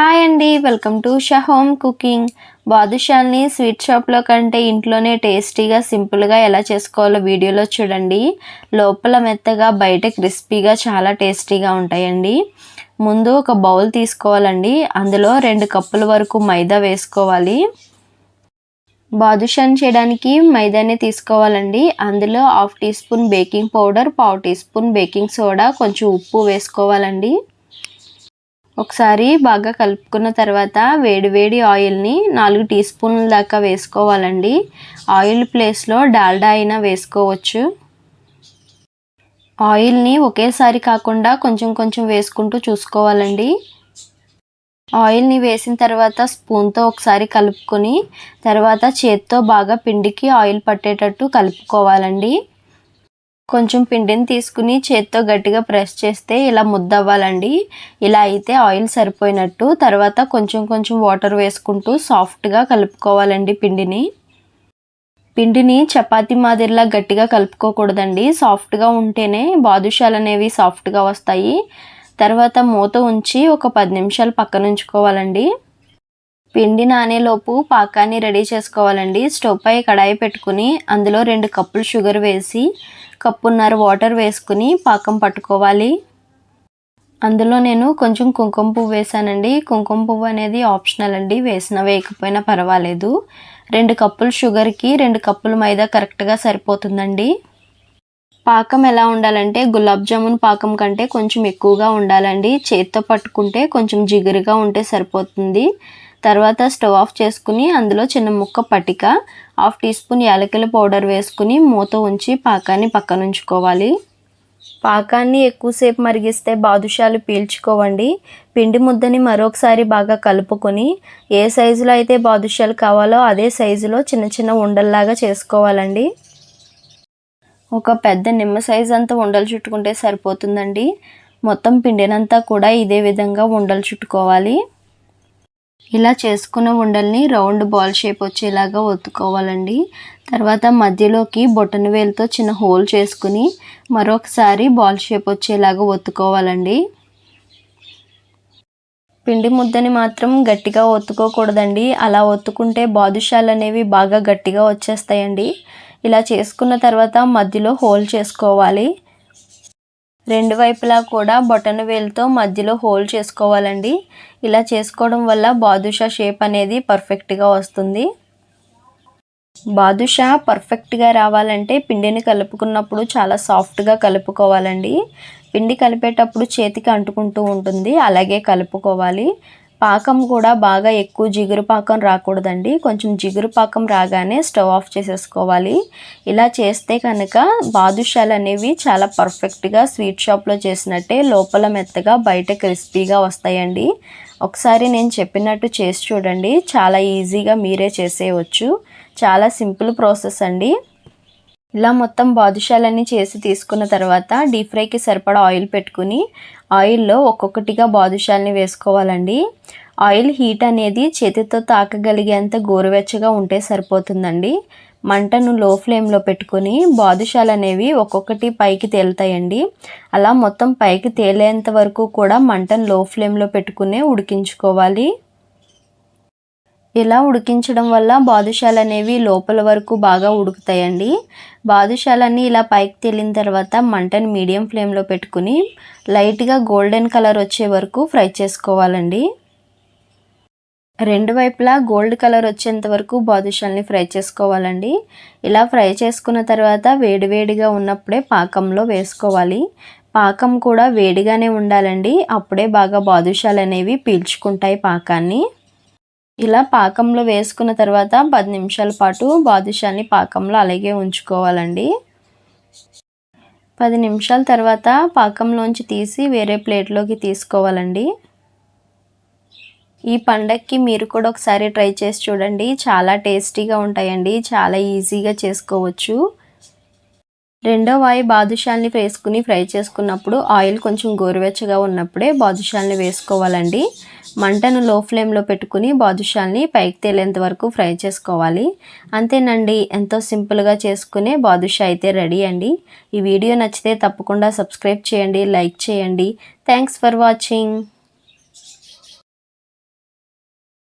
Hi అండి welcome to Shah home cooking. బాదుషాల్ని sweet షాప్లో కంటే ఇంట్లోనే టేస్టీగా సింపుల్గా ఎలా చేసుకోవాలో వీడియోలో చూడండి. లోపల మెత్తగా బయట క్రిస్పీగా చాలా టేస్టీగా ఉంటాయండి. ముందు ఒక బౌల్ తీసుకోవాలండి. అందులో రెండు కప్పుల వరకు మైదా వేసుకోవాలి. బాదుషాన్ చేయడానికి మైదాని తీసుకోవాలండి. అందులో half teaspoon baking powder పావు టీ స్పూన్ బేకింగ్ సోడా కొంచెం ఉప్పు వేసుకోవాలండి. ఒకసారి బాగా కలుపుకున్న తర్వాత వేడివేడి ఆయిల్ని నాలుగు టీ స్పూన్ల దాకా వేసుకోవాలండి. ఆయిల్ ప్లేస్లో డాల్డా అయినా వేసుకోవచ్చు. ఆయిల్ని ఒకేసారి కాకుండా కొంచెం కొంచెం వేసుకుంటూ చూసుకోవాలండి. ఆయిల్ని వేసిన తర్వాత స్పూన్తో ఒకసారి కలుపుకొని తర్వాత చేత్తో బాగా పిండికి ఆయిల్ పట్టేటట్టు కలుపుకోవాలండి. కొంచెం పిండిని తీసుకుని చేత్తో గట్టిగా ప్రెస్ చేస్తే ఇలా ముద్ద అవ్వాలండి ఇలా అయితే ఆయిల్ సరిపోయినట్టు. తర్వాత కొంచెం కొంచెం వాటర్ వేసుకుంటూ సాఫ్ట్గా కలుపుకోవాలండి పిండిని. పిండిని చపాతి మాదిరిలా గట్టిగా కలుపుకోకూడదండి. సాఫ్ట్గా ఉంటేనే బాదుషాలు అనేవి సాఫ్ట్గా వస్తాయి. తర్వాత మూత ఉంచి ఒక పది నిమిషాలు పక్కన ఉంచుకోవాలండి పిండి నానేలోపు పాకాన్ని రెడీ చేసుకోవాలండి. స్టవ్ పై కడాయి పెట్టుకుని అందులో రెండు కప్పులు షుగర్ వేసి కప్పున్నర వాటర్ వేసుకుని పాకం పట్టుకోవాలి. అందులో నేను కొంచెం కుంకుమ పువ్వు వేసానండి. కుంకుమ పువ్వు అనేది ఆప్షనల్ అండి. వేసినా వేయకపోయినా పర్వాలేదు. రెండు కప్పులు షుగర్కి రెండు కప్పులు మైదా కరెక్ట్గా సరిపోతుందండి. పాకం ఎలా ఉండాలంటే గులాబ్ జామున్ పాకం కంటే కొంచెం ఎక్కువగా ఉండాలండి. చేత్తో పట్టుకుంటే కొంచెం జిగురుగా ఉంటే సరిపోతుంది. తర్వాత స్టవ్ ఆఫ్ చేసుకుని అందులో చిన్న ముక్క పటిక హాఫ్ టీ స్పూన్ యాలకుల పౌడర్ వేసుకుని మూత ఉంచి పాకాన్ని పక్కన ఉంచుకోవాలి. పాకాన్ని ఎక్కువసేపు మరిగిస్తే బాదుషాలు పీల్చుకోవండి. పిండి ముద్దని మరొకసారి బాగా కలుపుకొని ఏ సైజులో అయితే బాదుషాలు కావాలో అదే సైజులో చిన్న చిన్న ఉండల్లాగా చేసుకోవాలండి. ఒక పెద్ద నిమ్మ సైజు అంతా ఉండలు చుట్టుకుంటే సరిపోతుందండి. మొత్తం పిండినంతా కూడా ఇదే విధంగా ఉండలు చుట్టుకోవాలి. ఇలా చేసుకున్న ఉండల్ని రౌండ్ బాల్ షేప్ వచ్చేలాగా ఒత్తుకోవాలండి. తర్వాత మధ్యలోకి బొటన వేలుతో చిన్న హోల్ చేసుకుని మరొకసారి బాల్ షేప్ వచ్చేలాగా ఒత్తుకోవాలండి. పిండి ముద్దని మాత్రం గట్టిగా ఒత్తుకోకూడదండి. అలా ఒత్తుకుంటే బాదుషాలు అనేవి బాగా గట్టిగా వచ్చేస్తాయండి. ఇలా చేసుకున్న తర్వాత మధ్యలో హోల్ చేసుకోవాలి. రెండు వైపులా కూడా బొటన వేలుతో మధ్యలో హోల్ చేసుకోవాలండి. ఇలా చేసుకోవడం వల్ల బాదుషా షేప్ అనేది పర్ఫెక్ట్గా వస్తుంది. బాదుషా పర్ఫెక్ట్గా రావాలంటే పిండిని కలుపుకున్నప్పుడు చాలా సాఫ్ట్గా కలుపుకోవాలండి. పిండి కలిపేటప్పుడు చేతికి అంటుకుంటూ ఉంటుంది అలాగే కలుపుకోవాలి. పాకం కూడా బాగా ఎక్కువ జిగురు పాకం రాకూడదండి. కొంచెం జిగురు పాకం రాగానే స్టవ్ ఆఫ్ చేసేసుకోవాలి. ఇలా చేస్తే కనుక బాదుషాలు అనేవి చాలా పర్ఫెక్ట్గా స్వీట్ షాప్లో చేసినట్టే లోపల మెత్తగా బయట క్రిస్పీగా వస్తాయండి. ఒకసారి నేను చెప్పినట్టు చేసి చూడండి. చాలా ఈజీగా మీరే చేసేయవచ్చు చాలా సింపుల్ ప్రాసెస్ అండి. ఇలా మొత్తం బాదుషాలన్నీ చేసి తీసుకున్న తర్వాత డీప్ ఫ్రైకి సరిపడా ఆయిల్ పెట్టుకుని ఆయిల్లో ఒక్కొక్కటిగా బాదుషాలని వేసుకోవాలండి. ఆయిల్ హీట్ అనేది చేతితో తాకగలిగేంత గోరువెచ్చగా ఉంటే సరిపోతుందండి. మంటను లో ఫ్లేమ్లో పెట్టుకుని బాదుషాలు అనేవి ఒక్కొక్కటి పైకి తేలుతాయండి. అలా మొత్తం పైకి తేలేంత వరకు కూడా మంటను లో ఫ్లేమ్లో పెట్టుకునే ఉడికించుకోవాలి. ఇలా ఉడికించడం వల్ల బాదుషాలు అనేవి లోపల వరకు బాగా ఉడుకుతాయండి. బాదుషాలన్నీ ఇలా పైకి తేలిన తర్వాత మంటని మీడియం ఫ్లేమ్లో పెట్టుకుని లైట్గా గోల్డెన్ కలర్ వచ్చే వరకు ఫ్రై చేసుకోవాలండి. రెండు వైపులా గోల్డ్ కలర్ వచ్చేంత వరకు బాదుషాల్ని ఫ్రై చేసుకోవాలండి. ఇలా ఫ్రై చేసుకున్న తర్వాత వేడివేడిగా ఉన్నప్పుడే పాకంలో వేసుకోవాలి. పాకం కూడా వేడిగానే ఉండాలండి. అప్పుడే బాగా బాదుషాలు అనేవి పీల్చుకుంటాయి పాకాన్ని. ఇలా పాకంలో వేసుకున్న తర్వాత పది నిమిషాల పాటు బాదుషాని పాకంలో అలాగే ఉంచుకోవాలండి. పది నిమిషాల తర్వాత పాకంలోంచి తీసి వేరే ప్లేట్లోకి తీసుకోవాలండి. ఈ పండక్కి మీరు కూడా ఒకసారి ట్రై చేసి చూడండి. చాలా టేస్టీగా ఉంటాయండి. చాలా ఈజీగా చేసుకోవచ్చు. రెండో వాయి బాదుషాల్ని వేసుకుని ఫ్రై చేసుకున్నప్పుడు ఆయిల్ కొంచెం గోరువెచ్చగా ఉన్నప్పుడే బాదుషాల్ని వేసుకోవాలండి. మంటను లో ఫ్లేమ్లో పెట్టుకుని బాదుషాల్ని పైకి తేలేంత వరకు ఫ్రై చేసుకోవాలి. అంతేనండి ఎంతో సింపుల్గా చేసుకునే బాదుషా అయితే రెడీ అండి. ఈ వీడియో నచ్చితే తప్పకుండా సబ్స్క్రైబ్ చేయండి లైక్ చేయండి. Thanks for watching.